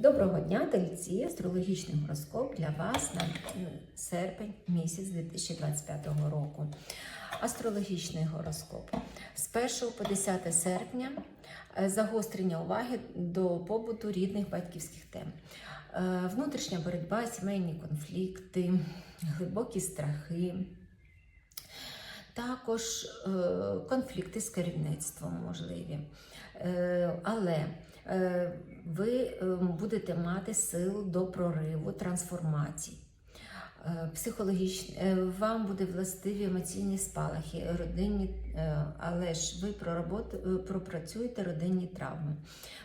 Доброго дня, тельці! Астрологічний гороскоп для вас на е, серпень місяць 2025 року. Астрологічний гороскоп з 1 по 10 серпня е, загострення уваги до побуту рідних батьківських тем. Е, Внутрішня боротьба, сімейні конфлікти, глибокі страхи. Також е, конфлікти з керівництвом можливі. Е, але е, ви е, будете мати сил до прориву, трансформацій. Е, Психологічні, е, вам буде властиві емоційні спалахи, родинні, е, але ж ви пропрацюєте родинні травми.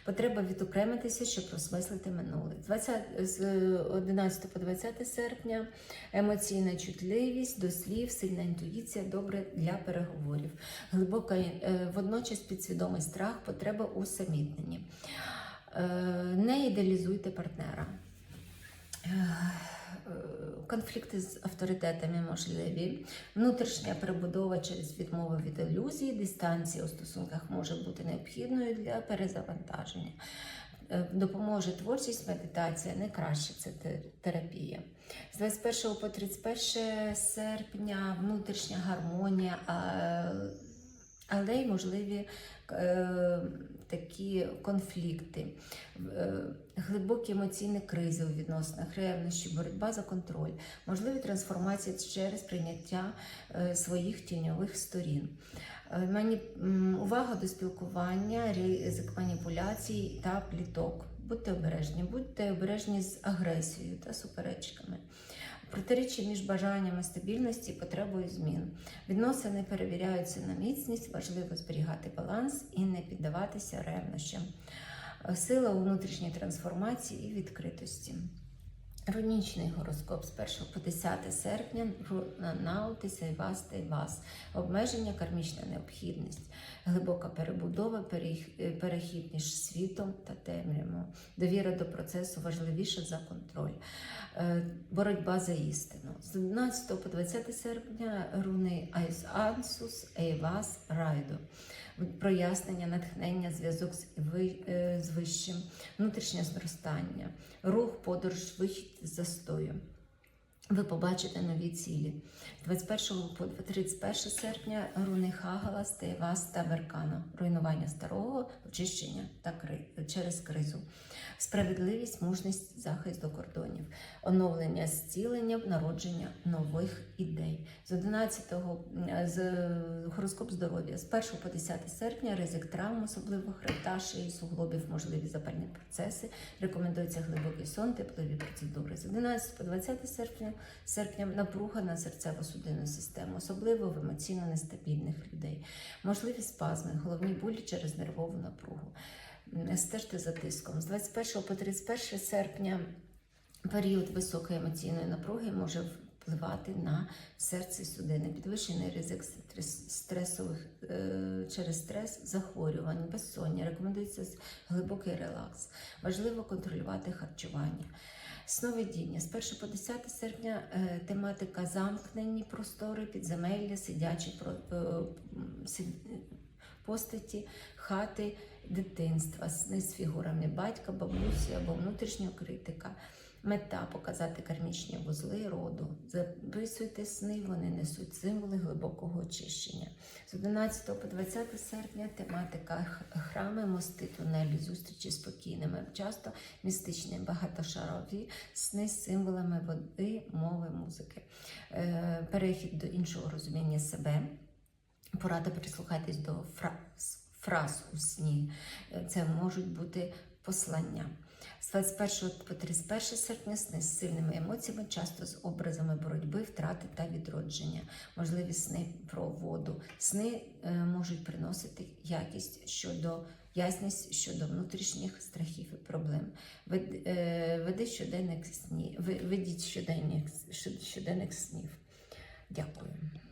Потреба відокремитися, щоб розмислити минуле. 20, з е, 11 по 20 серпня емоційна чутливість до слів, сильна інтуїція, добре для переговорів. Глибока водночас підсвідомий страх, потреба у Не ідеалізуйте партнера. Конфлікти з авторитетами можливі. Внутрішня перебудова через відмову від ілюзії, дистанція у стосунках може бути необхідною для перезавантаження. Е, Допоможе творчість, медитація, найкраще це терапія. З 21 по 31 серпня внутрішня гармонія, але й можливі е, такі конфлікти, е, глибокі емоційні кризи у відносинах, ревнощі, боротьба за контроль, можливі трансформації через прийняття е, своїх тіньових сторін. Е, Мані... м, Увага до спілкування, ризик маніпуляцій та пліток. Будьте обережні, будьте обережні з агресією та суперечками. Протиріччя між бажаннями стабільності і потребою змін. Відносини перевіряються на міцність, важливо зберігати баланс і не піддаватися ревнощам. Сила у внутрішній трансформації і відкритості. Рунічний гороскоп з 1 по 10 серпня наутися і вас та й вас. Обмеження, кармічна необхідність, глибока перебудова, е, перехід між світом та темрявою. Довіра до процесу важливіша за контроль. Е, Боротьба за істину. З 11 по 20 серпня руни Айс Ансус, Ейвас, Райдо. Прояснення, натхнення, зв'язок з, е, вищим, внутрішнє зростання, рух, подорож, вихід з застою. Ви побачите нові цілі. З 21 по 31 серпня руни Хагала, Стейвас та Беркано. Руйнування старого, очищення та кри... через кризу. Справедливість, мужність, захист до кордонів, оновлення, зцілення, народження нових ідей. З 11 з гороскоп здоров'я з 1 по 10 серпня ризик травм, особливо хребта, шиї, суглобів, можливі запальні процеси. Рекомендується глибокий сон, теплові процедури. З 11 по 20 серпня, серпня напруга на серцево-судинну систему, особливо в емоційно нестабільних людей. Можливі спазми, головні болі через нервову напругу. Стежте за тиском. З 21 по 31 серпня період високої емоційної напруги може впливати на серце судини, підвищений ризик стресових е, через стрес, захворювань, безсоння. Рекомендується глибокий релакс. Важливо контролювати харчування. Сновидіння з 1 по 10 серпня е, тематика замкнені простори, підземелля, сидячі е, постаті, хати дитинства, з фігурами батька, бабусі або внутрішнього критика. Мета показати кармічні вузли роду. Записуйте сни, вони несуть символи глибокого очищення. З 11 по 20 серпня тематика храми, мости, тунелі, зустрічі спокійними, часто містичні, багатошарові сни з символами води, мови, музики. Е, Перехід до іншого розуміння себе. Порада прислухайтесь до фраз, фраз у сні. Е, Це можуть бути послання. З 21 по 31 серпня сни з сильними емоціями, часто з образами боротьби, втрати та відродження. Можливі сни про воду. Сни е, можуть приносити якість щодо ясність щодо внутрішніх страхів і проблем. Вед- е, Веди щоденник ви- ведіть щоденник, щоденник снів. Дякую.